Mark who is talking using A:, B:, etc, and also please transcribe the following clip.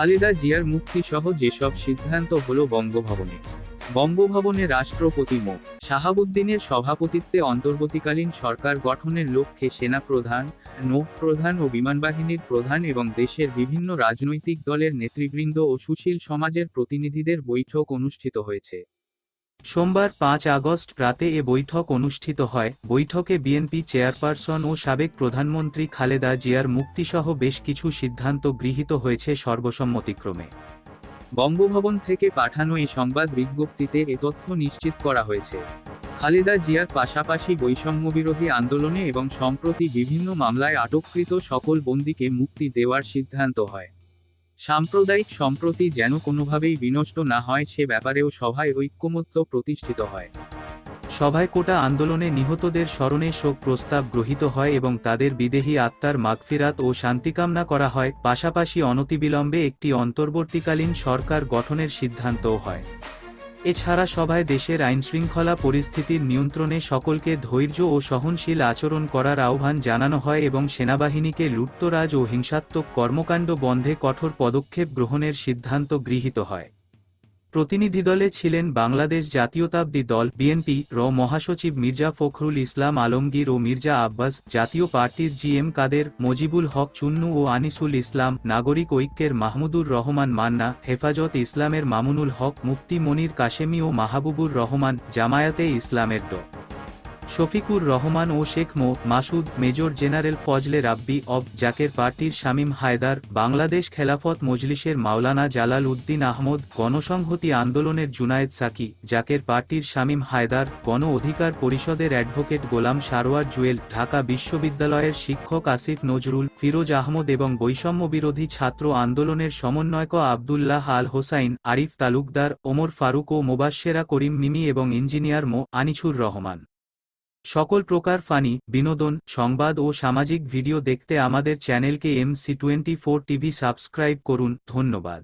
A: খালেদা জিয়ার মুক্তি সহ যেসব সিদ্ধান্ত হল বঙ্গভবনে। বঙ্গভবনে রাষ্ট্রপতি মো. শাহাবুদ্দিনের সভাপতিত্বে অন্তর্বর্তীকালীন সরকার গঠনের লক্ষ্যে সেনা প্রধান নৌ প্রধান ও বিমানবাহিনীর প্রধান এবং দেশের বিভিন্ন রাজনৈতিক দলের নেতৃবৃন্দ ও সুশীল সমাজের প্রতিনিধিদের বৈঠক অনুষ্ঠিত হয়েছে।
B: সোমবার পাঁচ আগস্ট রাতে এ বৈঠক অনুষ্ঠিত হয়। বৈঠকে বিএনপি চেয়ারপারসন ও সাবেক প্রধানমন্ত্রী খালেদা জিয়ার মুক্তিসহ বেশ কিছু সিদ্ধান্ত গৃহীত হয়েছে সর্বসম্মতিক্রমে।
A: বঙ্গভবন থেকে পাঠানো এই সংবাদ বিজ্ঞপ্তিতে এ তথ্য নিশ্চিত করা হয়েছে। খালেদা জিয়ার পাশাপাশি বৈষম্যবিরোধী আন্দোলনে এবং সম্প্রতি বিভিন্ন মামলায় আটককৃত সকল বন্দীকে মুক্তি দেওয়ার সিদ্ধান্ত হয়। সাম্প্রদায়িক সম্প্রতি যেন কোনোভাবেই বিনষ্ট না হয়, সে ব্যাপারেও সভায় ঐক্যমত্য প্রতিষ্ঠিত হয়।
B: সভায় কোটা আন্দোলনে নিহতদের স্মরণে শোক প্রস্তাব গ্রহীত হয় এবং তাদের বিদেহী আত্মার মাগফিরাত ও শান্তিকামনা করা হয়। পাশাপাশি অনতিবিলম্বে একটি অন্তর্বর্তীকালীন সরকার গঠনের সিদ্ধান্তও হয়। এছাড়া সভায় দেশের আইনশৃঙ্খলা পরিস্থিতির নিয়ন্ত্রণে সকলকে ধৈর্য ও সহনশীল আচরণ করার আহ্বান জানানো হয় এবং সেনাবাহিনীকে লুটতরাজ ও হিংসাত্মক কর্মকাণ্ড বন্ধে কঠোর পদক্ষেপ গ্রহণের সিদ্ধান্ত গৃহীত হয়। প্রতিনিধিদলে ছিলেন বাংলাদেশ জাতীয়তাব্দী দল, বিএনপি, র মহাসচিব মির্জা ফখরুল ইসলাম আলমগীর ও মির্জা আব্বাস, জাতীয় পার্টির জি এম কাদের, মজিবুল হক চুন্নু ও আনিসুল ইসলাম, নাগরিক ঐক্যের মাহমুদুর রহমান মান্না, হেফাজত ইসলামের মামুনুল হক, মুফতি মনির কাশেমি ও মাহবুবুর রহমান, জামায়াতে ইসলামের ড। শফিকুর রহমান ও শেখ মো মাসুদ, মেজর জেনারেল ফজলে রাব্বি অব জাকের পার্টির শামীম হায়দার, বাংলাদেশ খেলাফত মজলিসের মাওলানা জালাল উদ্দিন আহমদ, গণসংহতি আন্দোলনের জুনায়েদ সাকি, জাকের পার্টির শামীম হায়দার, গণ অধিকার পরিষদের অ্যাডভোকেট গোলাম সারোয়ার জুয়েল, ঢাকা বিশ্ববিদ্যালয়ের শিক্ষক আসিফ নজরুল, ফিরোজ আহমদ এবং বৈষম্য বিরোধী ছাত্র আন্দোলনের সমন্বয়ক আবদুল্লাহ আল হোসাইন, আরিফ তালুকদার, ওমর ফারুক ও মোবাশ্শেরা করিম মিমি এবং ইঞ্জিনিয়ার মো আনিছুর রহমান। সকল প্রকার ফানি, বিনোদন, সংবাদ ও সামাজিক ভিডিও দেখতে আমাদের চ্যানেলকে MC twenty four TV subscribe করুন। ধন্যবাদ।